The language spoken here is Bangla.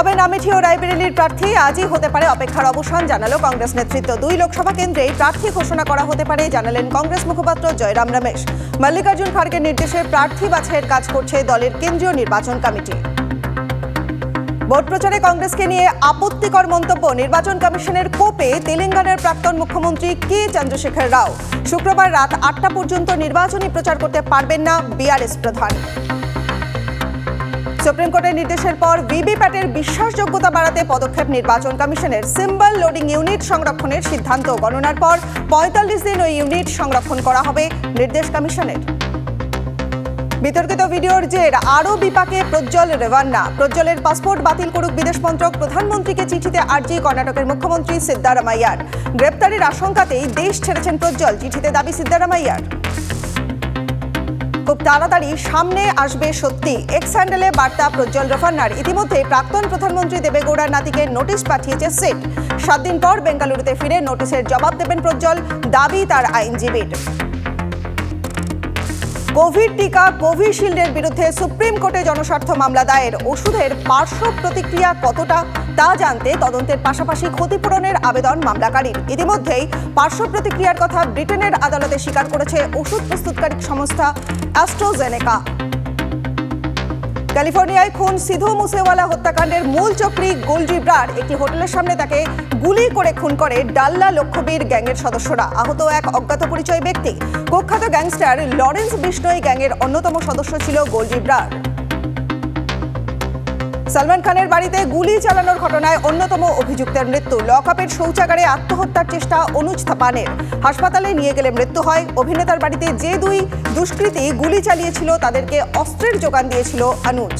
হবেন আমেঠি ও রায়বেরেলির প্রার্থী আজই হতে পারে অপেক্ষার অবসান, জানালো কংগ্রেস নেতৃত্ব। দুই লোকসভা কেন্দ্রে প্রার্থী ঘোষণা করা হতে পারে, জানালেন কংগ্রেস মুখপাত্র জয়রাম রমেশ। মল্লিকার্জুন খাড়গের নির্দেশে প্রার্থী বাছাইয়ের কাজ করছে দলের কেন্দ্রীয় নির্বাচন কমিটি। ভোট প্রচারে কংগ্রেসকে নিয়ে আপত্তিকর মন্তব্য। নির্বাচন কমিশনের কোপে তেলেঙ্গানার প্রাক্তন মুখ্যমন্ত্রী কে চন্দ্রশেখর রাও। শুক্রবার রাত আটটা পর্যন্ত নির্বাচনী প্রচার করতে পারবেন না বিআরএস প্রধান। সুপ্রিম কোর্টের নির্দেশের পর ভিভিপ্যাটের বিশ্বাসযোগ্যতা বাড়াতে পদক্ষেপ নির্বাচন কমিশনের সিম্বল লোডিং ইউনিট সংরক্ষণের সিদ্ধান্ত। গণনার পর পঁয়তাল্লিশ দিন ওই ইউনিট সংরক্ষণ করা হবে নির্দেশ কমিশনের। বিতর্কিত ভিডিওর জের, আরও বিপাকে প্রজ্জ্বল রেভান্না প্রজ্জ্বলের পাসপোর্ট বাতিল করুক বিদেশ মন্ত্রক। প্রধানমন্ত্রীকে চিঠিতে আর্জি কর্ণাটকের মুখ্যমন্ত্রী সিদ্দারামাইয়ার গ্রেপ্তারের আশঙ্কাতেই দেশ ছেড়েছেন প্রজ্জ্বল, চিঠিতে দাবি সিদ্দারামাইয়ার খুব তাড়াতাড়ি সামনে আসবে সত্যি। এক্স হ্যান্ডেলে বার্তা প্রজ্জ্বল রফান্নার ইতিমধ্যে প্রাক্তন প্রধানমন্ত্রী দেবেগৌড়ার নাতিকে নোটিশ পাঠিয়েছে সেট। সাত দিন পর বেঙ্গালুরুতে ফিরে নোটিশের জবাব দেবেন প্রজ্জ্বল। দাবি তার আইনজীবীর। কোভিড টিকা কোভিশিল্ডের বিরুদ্ধে সুপ্রিম কোর্টে জনস্বার্থ মামলা দায়ের। ওষুধের পার্শ্ব প্রতিক্রিয়া কতটা তা জানতে তদন্তের পাশাপাশি ক্ষতিপূরণের আবেদন মামলাকারীর। ইতিমধ্যেই পার্শ্ব প্রতিক্রিয়ার কথা ব্রিটেনের আদালতে স্বীকার করেছে ওষুধ প্রস্তুতকারী সংস্থা অ্যাস্ট্রোজেনেকা ক্যালিফোর্নিয়ায় খুন সিধু মুসেওয়ালা হত্যাকাণ্ডের মূল চক্রী গোলজি ব্রার একটি হোটেলের সামনে তাকে গুলি করে খুন করে ডাল্লা লক্ষ্যবীর গ্যাংয়ের সদস্যরা। আহত এক অজ্ঞাত পরিচয় ব্যক্তি। কুখ্যাত গ্যাংস্টার লরেন্স বিষ্ণই গ্যাংয়ের অন্যতম সদস্য ছিল গোলজি ব্রার। সালমান খানের বাড়িতে গুলি চালানোর ঘটনায় অন্যতম অভিযুক্তের মৃত্যু। লকআপের শৌচাগারে আত্মহত্যার চেষ্টা অনুজ থাপানের। হাসপাতালে নিয়ে গেলে মৃত্যু হয় অভিনেতার বাড়িতে। যে দুই দুষ্কৃতী গুলি চালিয়েছিল, তাদেরকে অস্ত্রের যোগান দিয়েছিল অনুজ।